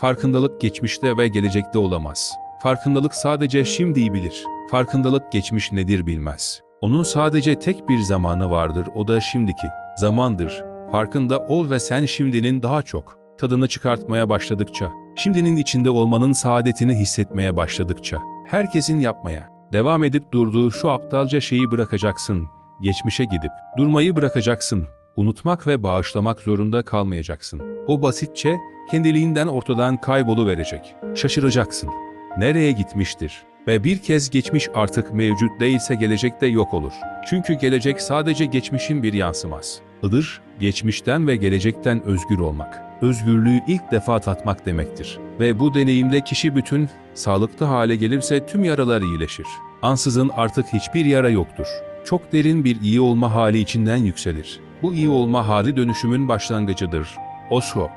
Farkındalık geçmişte ve gelecekte olamaz. Farkındalık sadece şimdiyi bilir. Farkındalık geçmiş nedir bilmez. Onun sadece tek bir zamanı vardır, o da şimdiki zamandır. Farkında ol ve sen şimdinin daha çok tadını çıkartmaya başladıkça, şimdinin içinde olmanın saadetini hissetmeye başladıkça, herkesin yapmaya devam edip durduğu şu aptalca şeyi bırakacaksın, geçmişe gidip durmayı bırakacaksın, unutmak ve bağışlamak zorunda kalmayacaksın. O basitçe kendiliğinden ortadan kayboluverecek. Şaşıracaksın. Nereye gitmiştir? Ve bir kez geçmiş artık mevcut değilse gelecek de yok olur. Çünkü gelecek sadece geçmişin bir yansıması. Idır, geçmişten ve gelecekten özgür olmak. Özgürlüğü ilk defa tatmak demektir. Ve bu deneyimde kişi bütün, sağlıklı hale gelirse tüm yaralar iyileşir. Ansızın artık hiçbir yara yoktur. Çok derin bir iyi olma hali içinden yükselir. Bu iyi olma hali dönüşümün başlangıcıdır. Osho